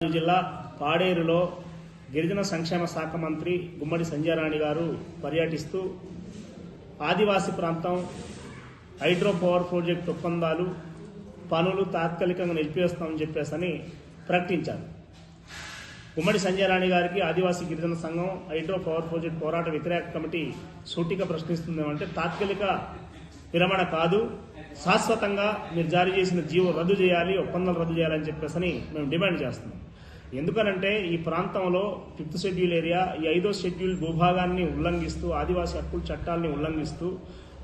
జిల్లా పాడేరులో గిరిజన సంక్షేమ శాఖ మంత్రి గుమ్మడి సంజయరాణి గారు పర్యటిస్తూ ఆదివాసీ ప్రాంతం హైడ్రో పవర్ ప్రాజెక్ట్ ఒప్పందాలు పనులు తాత్కాలికంగా నిలిపివేస్తామని చెప్పేసని ప్రకటించారు. గుమ్మడి సంజయరాణి గారికి ఆదివాసీ గిరిజన సంఘం హైడ్రో పవర్ ప్రాజెక్ట్ పోరాట వ్యతిరేక కమిటీ సూటిగా ప్రశ్నిస్తుందేమంటే తాత్కాలిక విరమణ కాదు శాశ్వతంగా మీరు జారీ చేసిన జీవో రద్దు చేయాలి ఒప్పందాలు రద్దు చేయాలని చెప్పేసి మేము డిమాండ్ చేస్తున్నాం. ఎందుకనంటే ఈ ప్రాంతంలో ఫిఫ్త్ షెడ్యూల్ ఏరియా ఈ ఐదో షెడ్యూల్ భూభాగాన్ని ఉల్లంఘిస్తూ ఆదివాసీ హక్కుల చట్టాలని ఉల్లంఘిస్తూ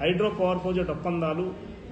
హైడ్రో పవర్ ప్రాజెక్ట్ ఒప్పందాలు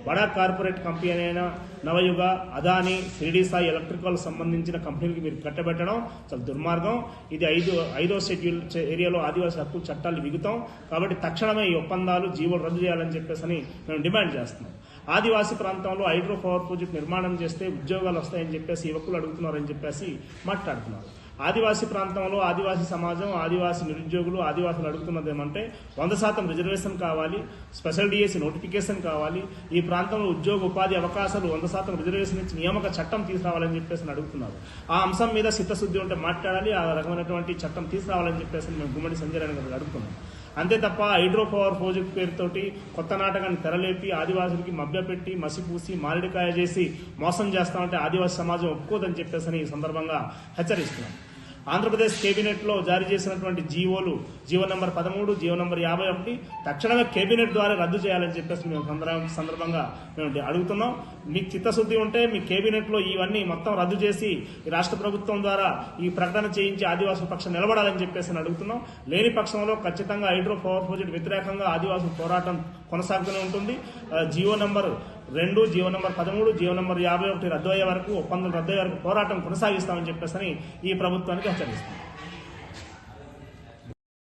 బడా కార్పొరేట్ కంపెనీ అయిన నవయుగ అదాని షిరిడి సాయి ఎలక్ట్రికల్ సంబంధించిన కంపెనీలకి మీరు కట్టబెట్టడం చాలా దుర్మార్గం. ఇది ఐదు ఐదో షెడ్యూల్ ఏరియాలో ఆదివాసీ హక్కుల చట్టాలు విగుతాం. కాబట్టి తక్షణమే ఈ ఒప్పందాలు జీవోలు రద్దు చేయాలని చెప్పేసి అని మేము డిమాండ్ చేస్తున్నాం. ఆదివాసీ ప్రాంతంలో హైడ్రో పవర్ ప్రాజెక్ట్ నిర్మాణం చేస్తే ఉద్యోగాలు వస్తాయని చెప్పేసి యువకులు అడుగుతున్నారని చెప్పేసి మాట్లాడుతున్నారు. ఆదివాసీ ప్రాంతంలో ఆదివాసీ సమాజం ఆదివాసీ నిరుద్యోగులు ఆదివాసులు అడుగుతున్నది ఏమంటే వంద శాతం రిజర్వేషన్ కావాలి స్పెషల్ డిఎస్సి నోటిఫికేషన్ కావాలి ఈ ప్రాంతంలో ఉద్యోగ ఉపాధి అవకాశాలు వంద శాతం రిజర్వేషన్ ఇచ్చి నియామక చట్టం తీసుకురావాలని చెప్పేసి అడుగుతున్నారు. ఆ అంశం మీద చిత్తశుద్ధి ఉంటే మాట్లాడాలి ఆ రకమైనటువంటి చట్టం తీసుకురావాలని చెప్పేసి మేము గుమ్మడి సంజయ్ రాణి గారు అడుగుతున్నాం. అంతే తప్ప హైడ్రో పవర్ ప్రాజెక్ట్ పేరుతోటి కొత్త నాటకాన్ని తెరలేపి ఆదివాసులకి మభ్యపెట్టి మసిపూసి మారిడికాయ చేసి మోసం చేస్తామంటే ఆదివాసీ సమాజం ఒప్పుకోదని చెప్పేసి ఈ సందర్భంగా హెచ్చరిస్తున్నాం. ఆంధ్రప్రదేశ్ కేబినెట్లో జారీ చేసినటువంటి జీవోలు జీవో నంబర్ పదమూడు జీవో నంబర్ యాభై ఒకటి తక్షణమే కేబినెట్ ద్వారా రద్దు చేయాలని చెప్పేసి మేము సందర్భం- సందర్భంగా మేము అడుగుతున్నాం. మీకు చిత్తశుద్ధి ఉంటే మీ కేబినెట్లో ఇవన్నీ మొత్తం రద్దు చేసి ఈ రాష్ట్ర ప్రభుత్వం ద్వారా ఈ ప్రకటన చేయించి ఆదివాసుల పక్షం నిలబడాలని చెప్పేసి అని అడుగుతున్నాం. లేని పక్షంలో ఖచ్చితంగా హైడ్రో పవర్ ప్రాజెక్ట్ వ్యతిరేకంగా ఆదివాసుల పోరాటం కొనసాగుతూనే ఉంటుంది. జియో నంబర్ రెండు జీవో నెంబర్ పదమూడు జీవో నెంబర్ యాభై ఒకటి రద్దు అయ్యే వరకు ఒప్పందం రద్దు అయ్యే వరకు పోరాటం కొనసాగిస్తామని చెప్పేసి ఈ ప్రభుత్వానికి హెచ్చరిస్తాం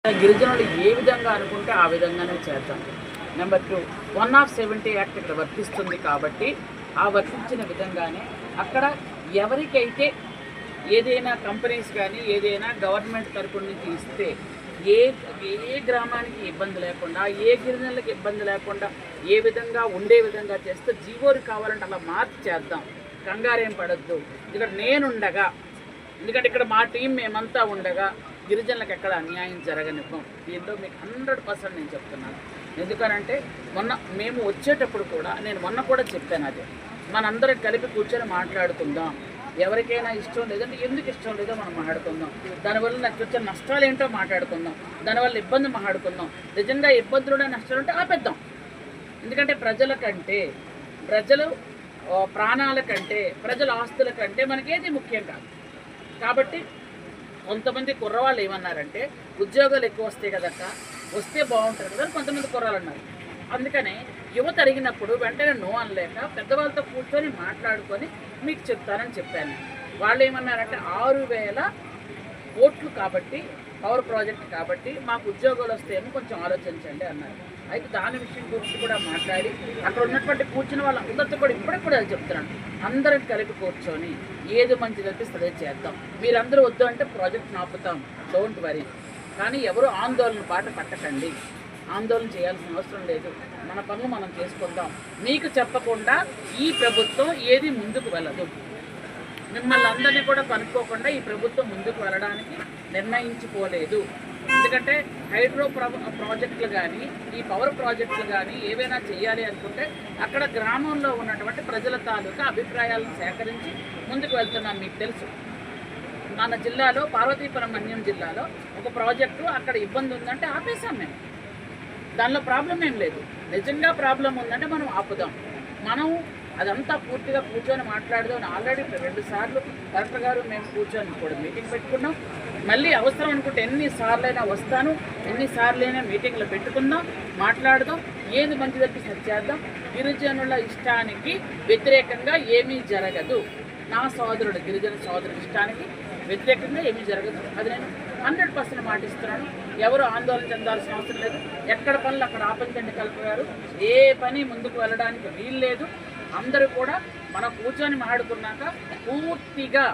గిరిజనులు ఏ విధంగా అనుకుంటే ఆ విధంగానే చేద్దాం. Number two one of seventy act ఇక్కడ వర్తిస్తుంది కాబట్టి ఆ వర్తించిన విధంగానే అక్కడ ఎవరికైతే ఏదైనా కంపెనీస్ కానీ ఏదైనా గవర్నమెంట్ తరపు నుంచి ఇస్తే ఏ ఏ గ్రామానికి ఇబ్బంది లేకుండా ఏ గిరిజనులకు ఇబ్బంది లేకుండా ఏ విధంగా ఉండే విధంగా చేస్తే జీవోలు కావాలంటే అలా మార్చి చేద్దాం. కంగారేం పడద్దు. ఇక్కడ నేనుండగా ఎందుకంటే ఇక్కడ మా టీం మేమంతా ఉండగా గిరిజనులకు ఎక్కడ అన్యాయం జరగనివ్వం. దీంట్లో మీకు హండ్రెడ్ పర్సెంట్ నేను చెప్తున్నాను. ఎందుకనంటే మొన్న మేము వచ్చేటప్పుడు కూడా నేను మొన్న కూడా చెప్పాను అదే. మనందరం కలిపి కూర్చొని మాట్లాడుకుందాం. ఎవరికైనా ఇష్టం లేదంటే ఎందుకు ఇష్టం లేదో మనం మాట్లాడుకుందాం. దానివల్ల నాకు వచ్చే నష్టాలు ఏంటో మాట్లాడుకుందాం. దానివల్ల ఇబ్బంది మాట్లాడుకుందాం. నిజంగా ఇబ్బందులు నష్టాలు ఉంటే ఆపేద్దాం. ఎందుకంటే ప్రజల కంటే ప్రజలు ప్రాణాల కంటే ప్రజల ఆస్తుల కంటే మనకేది ముఖ్యం కాదు. కాబట్టి కొంతమంది కుర్రవాళ్ళు ఏమన్నారంటే ఉద్యోగాలు ఎక్కువ వస్తాయి కదక్క వస్తే బాగుంటుంది కదా కొంతమంది కుర్రాలు అన్నారు. అందుకనే యువత అడిగినప్పుడు వెంటనే నో అనలేక పెద్దవాళ్ళతో కూర్చొని మాట్లాడుకొని మీకు చెప్తానని చెప్పాను. వాళ్ళు ఏమన్నారంటే ఆరు వేల ఓట్లు కాబట్టి పవర్ ప్రాజెక్ట్ కాబట్టి మాకు ఉద్యోగాలు వస్తేమో కొంచెం ఆలోచించండి అన్నారు. అయితే దాని విషయం గురించి కూడా మాట్లాడి అక్కడ ఉన్నటువంటి కూర్చున్న వాళ్ళందరితో కూడా ఇప్పటికి కూడా అది చెప్తున్నాను. అందరం కలిపి కూర్చొని ఏది మంచిది అనిపిస్తుంది చేద్దాం. మీరందరూ వద్దు అంటే ప్రాజెక్ట్ ఆపుతాం. Don't worry. కానీ ఎవరు ఆందోళన బాట పట్టకండి. ఆందోళన చేయాల్సిన అవసరం లేదు. మన పనులు మనం చేసుకుందాం. మీకు చెప్పకుండా ఈ ప్రభుత్వం ఏది ముందుకు వెళ్ళదు. మిమ్మల్ని అందరినీ కూడా కనుక్కోకుండా ఈ ప్రభుత్వం ముందుకు వెళ్ళడానికి నిర్ణయించుకోలేదు. ఎందుకంటే హైడ్రో ప్రాజెక్టులు కానీ ఈ పవర్ ప్రాజెక్టులు కానీ ఏవైనా చేయాలి అనుకుంటే అక్కడ గ్రామంలో ఉన్నటువంటి ప్రజల తాలూకా అభిప్రాయాలను సేకరించి ముందుకు వెళ్తున్నాం మీకు తెలుసు. మన జిల్లాలో పార్వతీపురం అన్యం జిల్లాలో ఒక ప్రాజెక్టు అక్కడ ఇబ్బంది ఉందంటే ఆపేశాం మేము. దానిలో ప్రాబ్లం ఏం లేదు. నిజంగా ప్రాబ్లం ఉందంటే మనం ఆపుదాం. మనం అదంతా పూర్తిగా కూర్చొని మాట్లాడదాం. ఆల్రెడీ రెండు సార్లు కలెక్టర్ గారు మేము కూర్చొని కూడా మీటింగ్ పెట్టుకున్నాం. మళ్ళీ అవసరం అనుకుంటే ఎన్నిసార్లైనా వస్తాను. ఎన్నిసార్లైనా మీటింగ్లు పెట్టుకుందాం మాట్లాడదాం. ఏది మంచిదని సెట్ చేద్దాం. గిరిజనుల ఇష్టానికి వ్యతిరేకంగా ఏమీ జరగదు. నా సోదరుడు గిరిజన సోదరుడి ఇష్టానికి వ్యతిరేకంగా ఏమీ జరగదు. అది నేను హండ్రెడ్ పర్సెంట్ మాటిస్తున్నాను. ఎవరు ఆందోళన చెందాల్సిన అవసరం లేదు. ఎక్కడ పనులు అక్కడ ఆపంచండి కలెక్టర్ గారు. ఏ పని ముందుకు వెళ్ళడానికి వీలు లేదు. అందరూ కూడా మనం కూర్చొని మాట్లాడుకున్నాక పూర్తిగా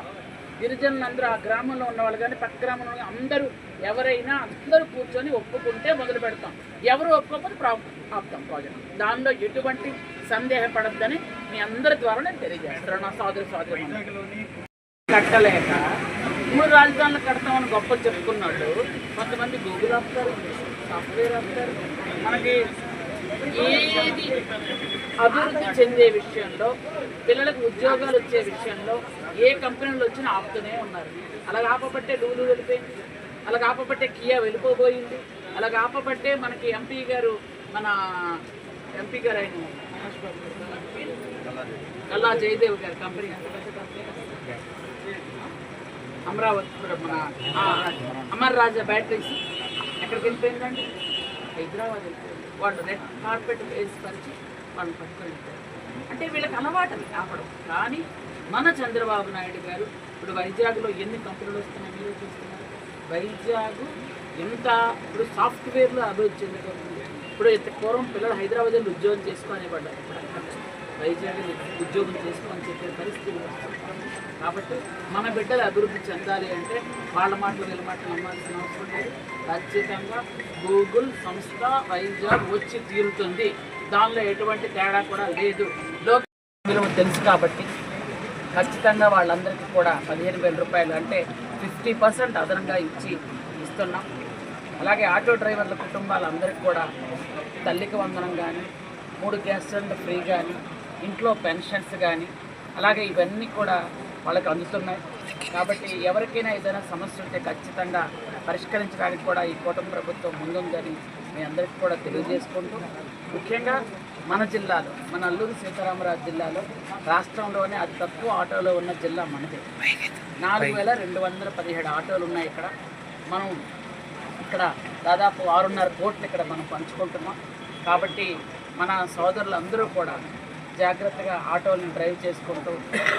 గిరిజనులందరూ ఆ గ్రామంలో ఉన్నవాళ్ళు కానీ పక్క గ్రామంలో ఉన్న అందరూ ఎవరైనా అందరూ కూర్చొని ఒప్పుకుంటే మొదలు పెడతాం. ఎవరు ఒప్పుకోకపోతే ప్రా ఆపుతాం ప్రాజెక్ట్ దానిలో ఎటువంటి సందేహపడద్దని మీ అందరి ద్వారా నేను తెలియజేస్తున్నాను. నా సోదరి సోదరి కట్టలేక మూడు రాజధానులు కడతామని గొప్ప చెప్పుకున్నాడు. కొంతమంది గూగుల్ ఆపుతారు సాఫ్ట్వేర్ ఆపుతారు. మనకి ఏది అభివృద్ధి చెందే విషయంలో పిల్లలకు ఉద్యోగాలు వచ్చే విషయంలో ఏ కంపెనీలు వచ్చినా ఆపుతూనే ఉన్నారు. అలా ఆపబట్టే లూలు వెళ్ళిపోయింది. అలా ఆపబట్టే కియా వెళ్ళిపోబోయింది. అలా ఆపబట్టే మనకి ఎంపీ గారు మన ఎంపీ గారు ఆయన కల్లా జయదేవ్ గారు కంపెనీ ఎంత పెద్ద కంపెనీ. అమరావతి కూడా మన అమర్ రాజా బ్యాటరీస్. ఎక్కడికి వెళ్ళిపోయిందండి హైదరాబాద్ వెళ్ళిపోయింది. వాళ్ళు రెడ్ కార్పెట్ వేసి పరిచి వాళ్ళు పట్టుకొని వెళ్ళిపోయారు. అంటే వీళ్ళకి అలవాటు అది కానీ మన చంద్రబాబు నాయుడు గారు ఇప్పుడు వైజాగ్లో ఎన్ని కంపెనీలు వస్తున్నాయి మీరు చూస్తున్నారు? వైజాగ్ ఎంత ఇప్పుడు సాఫ్ట్వేర్లో అభివృద్ధి చెందుతుంది. ఇప్పుడు ఇంత పూర్వం పిల్లలు హైదరాబాద్ వెళ్ళి ఉద్యోగం చేసుకునే పడ్డారు దయచేసి ఉద్యోగం చేసుకోమని చెప్పే పరిస్థితి కాబట్టి మన బిడ్డలు అభివృద్ధి చెందాలి అంటే వాళ్ళ మాటలు వీళ్ళ మాటలు నమ్మాల్సిన అవసరం లేదు. ఖచ్చితంగా గూగుల్ సంస్థ వైజాగ్ వచ్చి తీరుతుంది. దానిలో ఎటువంటి తేడా కూడా లేదు. విలువ తెలుసు కాబట్టి ఖచ్చితంగా వాళ్ళందరికీ కూడా పదిహేను వేల రూపాయలు అంటే ఫిఫ్టీ పర్సెంట్ అదనంగా ఇచ్చి ఇస్తున్నాం. అలాగే ఆటో డ్రైవర్ల కుటుంబాలందరికీ కూడా తల్లికి వందనం కానీ మూడు గ్యాస్ సిలిండర్ ఫ్రీ కానీ ఇంట్లో పెన్షన్స్ కానీ అలాగే ఇవన్నీ కూడా వాళ్ళకి అందుతున్నాయి. కాబట్టి ఎవరికైనా ఏదైనా సమస్య ఉంటే ఖచ్చితంగా పరిష్కరించడానికి కూడా ఈ కూటమి ప్రభుత్వం ముందుందని మీ అందరికీ కూడా తెలియజేసుకుంటూ ముఖ్యంగా మన జిల్లాలో మన అల్లూరు సీతారామరాజు జిల్లాలో రాష్ట్రంలోనే అతి తక్కువ ఆటోలో ఉన్న జిల్లా మనదే. నాలుగు వేల రెండు వందల పదిహేడు ఆటోలు ఉన్నాయి ఇక్కడ. మనం ఇక్కడ దాదాపు ఆరున్నర కోట్లు ఇక్కడ మనం పంచుకుంటున్నాం. కాబట్టి మన సోదరులందరూ కూడా జాగ్రత్తగా ఆటోలను డ్రైవ్ చేసుకుంటూ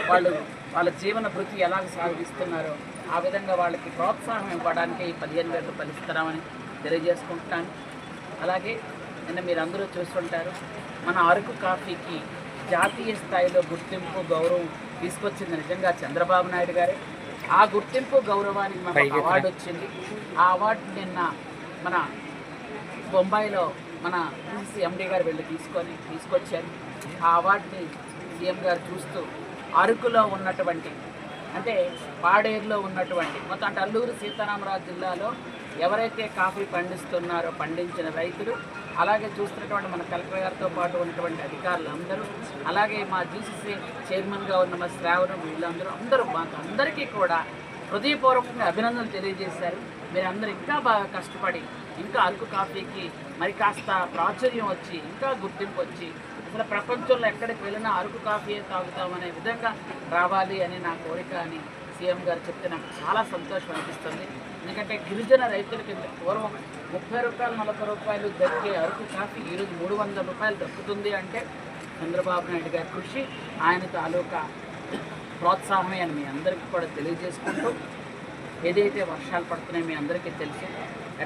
వాళ్ళు వాళ్ళ జీవన భృతి ఎలాగ సాగిస్తున్నారో ఆ విధంగా వాళ్ళకి ప్రోత్సాహం ఇవ్వడానికి ఈ పదిహేను వేల రూపాయలు ఇస్తున్నామని తెలియజేసుకుంటున్నాను అలాగే నిన్న మీరు అందరూ చూస్తుంటారు మన అరకు కాఫీకి జాతీయ స్థాయిలో గుర్తింపు గౌరవం తీసుకొచ్చింది నిజంగా చంద్రబాబు నాయుడు గారే. ఆ గుర్తింపు గౌరవానికి మనకు అవార్డు వచ్చింది. ఆ అవార్డు నిన్న మన బొంబాయిలో మన ఎండి గారు వెళ్ళి తీసుకొని తీసుకొచ్చారు. ఆ అవార్డుని సీఎం గారు చూస్తూ అరకులో ఉన్నటువంటి అంటే పాడేరులో ఉన్నటువంటి మొత్తం అంటే అల్లూరు సీతారామరాజు జిల్లాలో ఎవరైతే కాఫీ పండిస్తున్నారో పండించిన రైతులు అలాగే చూస్తున్నటువంటి మన కలెక్టర్ గారితో పాటు ఉన్నటువంటి అధికారులు అందరూ అలాగే మా జీసీసీ చైర్మన్గా ఉన్న మా శ్రావణం వీళ్ళందరూ అందరూ మాకు అందరికీ కూడా హృదయపూర్వకంగా అభినందనలు తెలియజేశారు. మీరందరూ ఇంకా బాగా కష్టపడి ఇంకా అరకు కాఫీకి మరి కాస్త ప్రాచుర్యం వచ్చి ఇంకా గుర్తింపు వచ్చి అసలు ప్రపంచంలో ఎక్కడికి వెళ్ళినా అరకు కాఫీయే తాగుతామనే విధంగా రావాలి అని నా కోరిక అని సీఎం గారు చెప్తే నాకు చాలా సంతోషం అనిపిస్తుంది. ఎందుకంటే గిరిజన రైతులకి పూర్వం ముప్పై రూపాయలు నలభై రూపాయలు దక్కే అరకు కాఫీ ఈరోజు మూడు వందల రూపాయలు దక్కుతుంది అంటే చంద్రబాబు నాయుడు గారి కృషి ఆయన తాలూకా ప్రోత్సాహమే అని మీ అందరికీ కూడా తెలియజేసుకుంటూ ఏదైతే వర్షాలు పడుతున్నాయో మీ అందరికీ తెలుసు.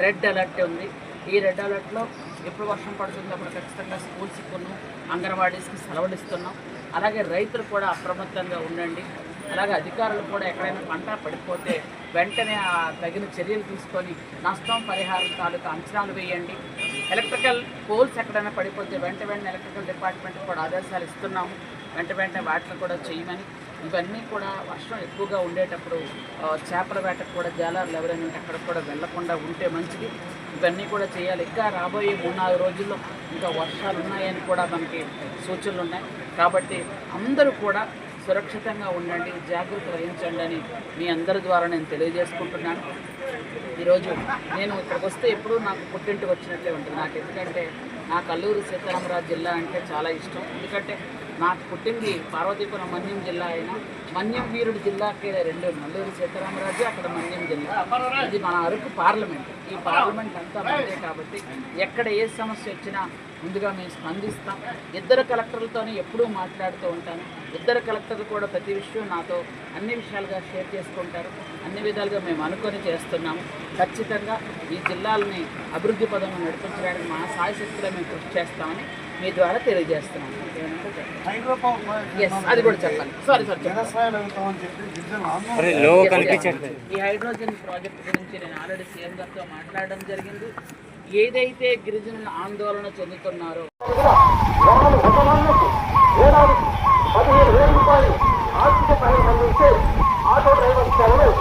రెడ్ అలర్ట్ ఉంది. ఈ రెడ్ అలర్ట్లో ఎప్పుడు వర్షం పడుతుందో అప్పుడు ఖచ్చితంగా స్కూల్స్కి కొన్ని అంగన్వాడీస్కి సెలవులు ఇస్తున్నాం. అలాగే రైతులు కూడా అప్రమత్తంగా ఉండండి. అలాగే అధికారులు కూడా ఎక్కడైనా పంట పడిపోతే వెంటనే ఆ తగిన చర్యలు తీసుకొని నష్టం పరిహారం తాలూకా అంచనాలు వేయండి. ఎలక్ట్రికల్ పోల్స్ ఎక్కడైనా పడిపోతే వెంట వెంటనే ఎలక్ట్రికల్ డిపార్ట్మెంట్ కూడా ఆదేశాలు ఇస్తున్నాము. వెంట వెంటనే వాటిని కూడా చేయమని ఇవన్నీ కూడా వర్షం ఎక్కువగా ఉండేటప్పుడు చేపల వేటకు కూడా జాలార్లు ఎవరైనా ఉంటే అక్కడ కూడా వెళ్ళకుండా ఉంటే మంచిది. ఇవన్నీ కూడా చేయాలి. ఇంకా రాబోయే మూడు నాలుగు రోజుల్లో ఇంకా వర్షాలు ఉన్నాయని కూడా మనకి సూచనలు ఉన్నాయి. కాబట్టి అందరూ కూడా సురక్షితంగా ఉండండి జాగ్రత్త వహించండి అని మీ అందరి ద్వారా నేను తెలియజేసుకుంటున్నాను. ఈరోజు నేను ఇక్కడికి వస్తే ఎప్పుడూ నాకు పుట్టింటికి వచ్చినట్లే ఉంటుంది. నాకు ఎందుకంటే నాకు అల్లూరు సీతారామరాజు జిల్లా అంటే చాలా ఇష్టం. ఎందుకంటే నాకు పుట్టింది పార్వతీపురం మన్యం జిల్లా అయినా మన్యం వీరుడు జిల్లాకి రెండు అల్లూరు సీతారామరాజు అక్కడ మన్యం జిల్లా. ఇది మన అరకు పార్లమెంట్. ఈ పార్లమెంట్ అంతా మనదే కాబట్టి ఎక్కడ ఏ సమస్య వచ్చినా ముందుగా మేము స్పందిస్తాం. ఇద్దరు కలెక్టర్లతోనే ఎప్పుడూ మాట్లాడుతూ ఉంటాను. ఇద్దరు కలెక్టర్లు కూడా ప్రతి విషయం నాతో అన్ని విషయాలుగా షేర్ చేసుకుంటారు. అన్ని విధాలుగా మేము అనుకొని చేస్తున్నాము. ఖచ్చితంగా ఈ జిల్లాలని అభివృద్ధి పదంలో నడిపించడానికి మా సాయశక్తిలో మేము కృషి చేస్తామని మీ ద్వారా అది కూడా చెప్పాలి. సారీ సారీ ఈ హైడ్రోజన్ ప్రాజెక్ట్ గురించి నేను ఆల్రెడీ సీఎం గారితో మాట్లాడడం జరిగింది. ఏదైతే గిరిజనులు ఆందోళన చెందుతున్నారో పదిహేను వేల రూపాయలు ఆర్థిక సహాయం అందించే ఆటో డ్రైవర్